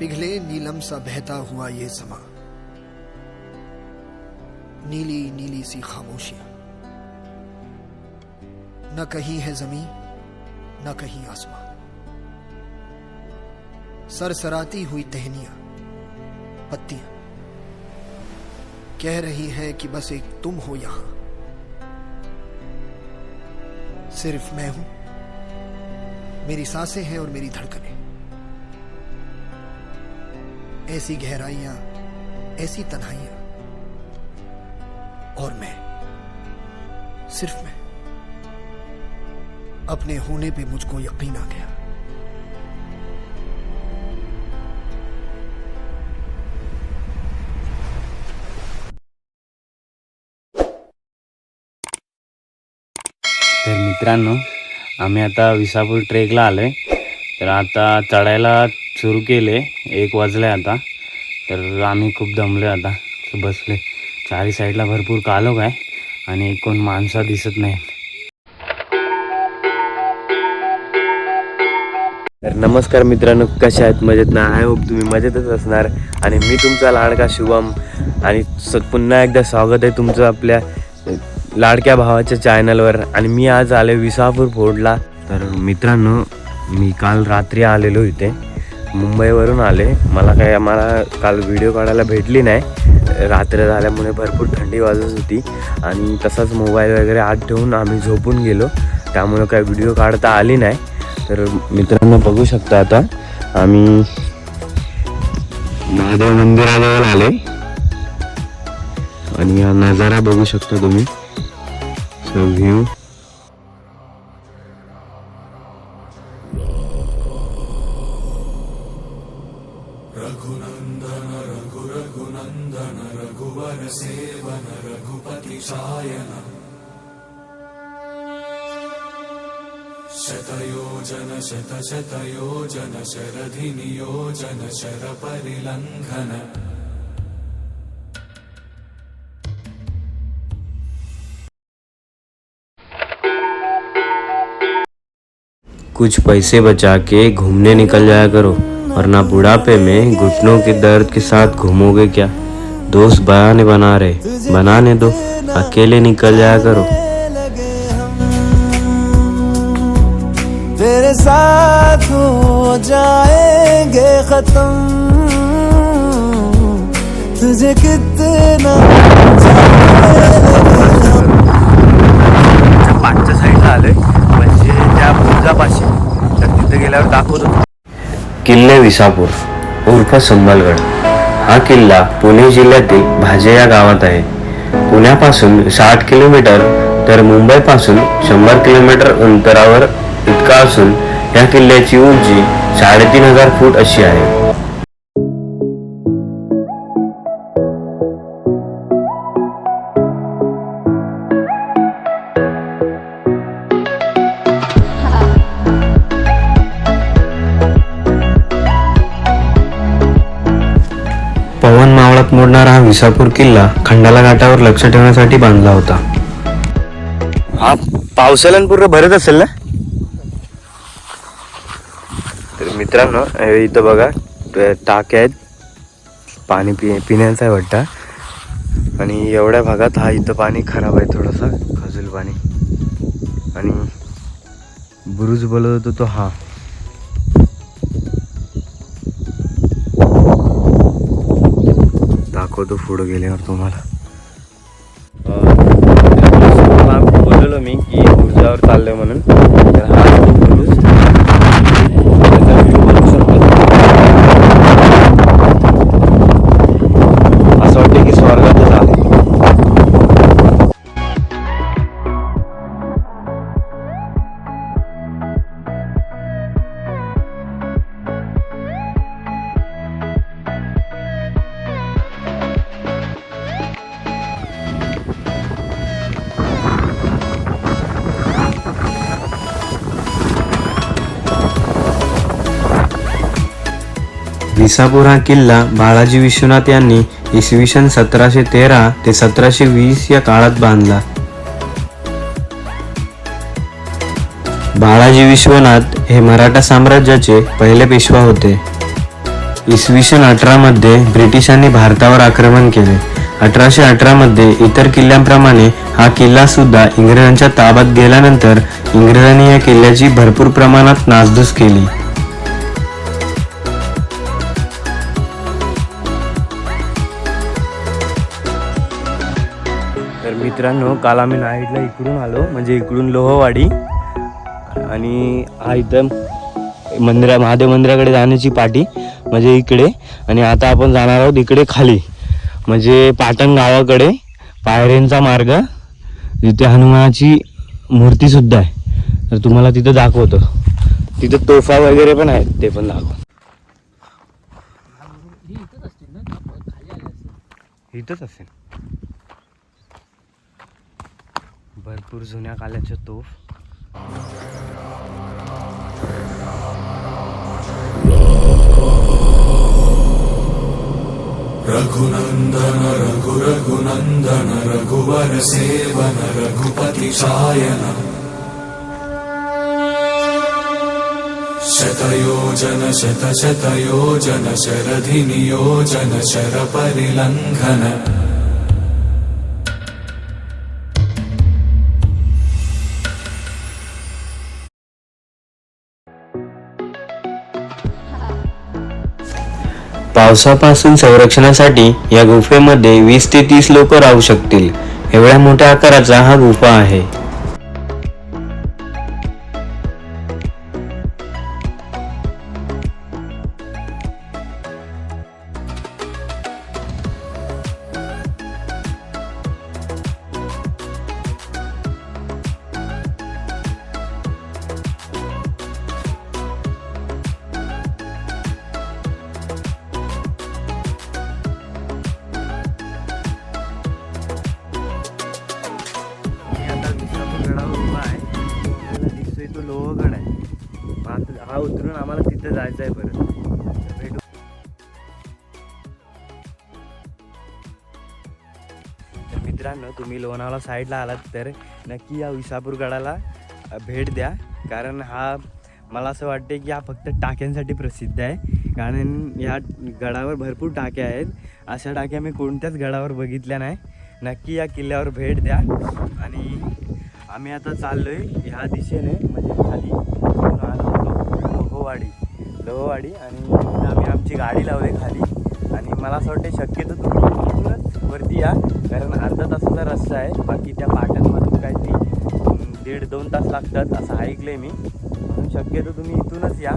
पिघले नीलम सा बहता हुआ ये समा। नीली नीली सी खामोशियाँ। न कहीं है ज़मीन, न कहीं आसमां सरसराती हुई टहनियाँ, पत्तियाँ। कह रही है कि बस एक तुम हो यहाँ। सिर्फ़ मैं हूँ। मेरी साँसें हैं और मेरी धड़कनें। ऐसी गहराइयाँ, ऐसी तन्हाइयाँ। और मैं, सिर्फ़ मैं, अपने होने पे मुझको यकीन आ गया। तर मित्रांनो, आम्ही आता विसापूर ट्रेकला आलो आहे तर आता चढायला सुरू केले. एक वाजले आता. तर आम्ही खूप दमलो आता. तर बसले. चारी साईडला भरपूर कालोख आहे आणि कोण माणसं दिसत नाही. तर नमस्कार मित्रांनो कशा आहेत? मजेत ना? आय होप तुम्ही मजेतच असणार. आणि मी तुमचा लाडका शुभम. आणि स पुन्हा एकदा स्वागत आहे तुमचं आपल्या लाडक्या भावाच्या चॅनलवर आणि मी आज आले विसापूर फोर्टला. तर मित्रांनो मी काल रात्री आलेलो इथे. मुंबईवरून आले. मला काही आम्हाला काल व्हिडिओ काढायला भेटली नाही. रात्र झाल्यामुळे भरपूर थंडी वाजत होती आणि तसाच मोबाईल वगैरे आत ठेवून आम्ही झोपून गेलो. त्यामुळे काही व्हिडिओ काढता आली नाही. तर मित्रांनो बघू शकता आता आम्ही महादेव मंदिराजवळ आले. आणि हा नजारा बघू शकता तुम्ही. व्ह्यू कुछ पैसे बचा के घूमने निकल जाया करो, वरना बुढ़ापे में घुटनों के दर्द के साथ घूमोगे क्या? दोस्त बयाने बना रहे बनाने दो अकेले निकल जाया करो। तेरे साथ हो जाएँगे खत्म। तुझे कितना पाचच्या साईडला आलोय. म्हणजे त्या बुर्जापाशी तर तिथे गेल्यावर दाखवतो. किल्ले विसापूर उर्फ़ संबलगड. हा किल्ला पुणे जिल्ह्यातील भाजे या गावात आहे. पुण्यापासून साठ किलोमीटर तर मुंबईपासून शंभर किलोमीटर अंतरावर इतका असून या किल्ल्याची उंची साडेतीन हजार फूट अशी आहे. मोडणारा हा विसापूर किल्ला खंडाला घाटावर लक्ष ठेवण्यासाठी बांधला होता. हा पावसाळ्यानं पूर्ण भरत असेल ना? तर मित्रांनो हे इथं बघा टाक्या आहेत. पाणी पि पिण्याचं आहे वाटतं. आणि एवढ्या भागात हा इथं पाणी खराब आहे थोडंसं खजूल पाणी. आणि बुरुज बोलत होतो तो हा. दाखवतो पुढं गेल्यावर तुम्हाला. बोललो मी की ऊर्जावर चाललोय म्हणून. तर हा विसापूर हा किल्ला बाळाजी विश्वनाथ यांनी इसवी सन सतराशे तेरा ते सतराशे वीस या काळात बांधला. बाळाजी विश्वनाथ हे मराठा साम्राज्याचे पहिले पेशवा होते. इसवी सन अठरामध्ये ब्रिटिशांनी भारतावर आक्रमण केले. अठराशे अठरामध्ये इतर किल्ल्यांप्रमाणे हा किल्ला सुद्धा इंग्रजांच्या ताब्यात गेल्यानंतर इंग्रजांनी या किल्ल्याची भरपूर प्रमाणात नासधूस केली. मित्रांनो काल आम्ही नाईटला इकडून आलो म्हणजे इकडून लोहवाडी. आणि हा इथं मंदिरा महादेव मंदिराकडे जाण्याची पाटी म्हणजे इकडे. आणि आता आपण जाणार आहोत इकडे खाली म्हणजे पाटण गावाकडे पायऱ्यांचा मार्ग. जिथे हनुमानाची मूर्ती सुद्धा आहे. तर तुम्हाला तिथं दाखवतो. तिथं तोफा वगैरे पण आहेत ते पण दाखव. इथंच असेल. भरपूर जुन्या काल्याचे तोफ. रघुनंदन रघु रघुनंदन रघुवर सेवन रघुपति शायन शतयोजन शत शतयोजन शरधि नियोजन शर पावसापासून संरक्षणासाठी या गुफेमध्ये वीस ते तीस लोक राहू शकतील. एवढ्या मोठ्या आकाराचा हा गुफा आहे. हा उतरून आम्हाला तिथे जायचं आहे परत. भेटू. तर मित्रांनो तुम्ही लोणावळा साईडला आलात तर नक्की या विसापूर गडाला भेट द्या. कारण हा मला असं वाटते की हा फक्त टाक्यांसाठी प्रसिद्ध आहे. कारण या गडावर भरपूर टाक्या आहेत. अशा टाक्या मी कोणत्याच गडावर बघितल्या नाही. नक्की या किल्ल्यावर भेट द्या. आणि आम्ही आता चाललो आहे ह्या दिशेने म्हणजे खाली. लोहवाडी. लोहवाडी आणि आम्ही आमची गाडी लावली खाली. आणि मला असं वाटतं शक्यतो तुम्ही वरती या. कारण अर्धा तासाचा रस्ता आहे. बाकी त्या पाटणमधून काहीतरी दीड दोन तास लागतात असं ऐकलंय मी. म्हणून शक्यतो तुम्ही इथूनच या.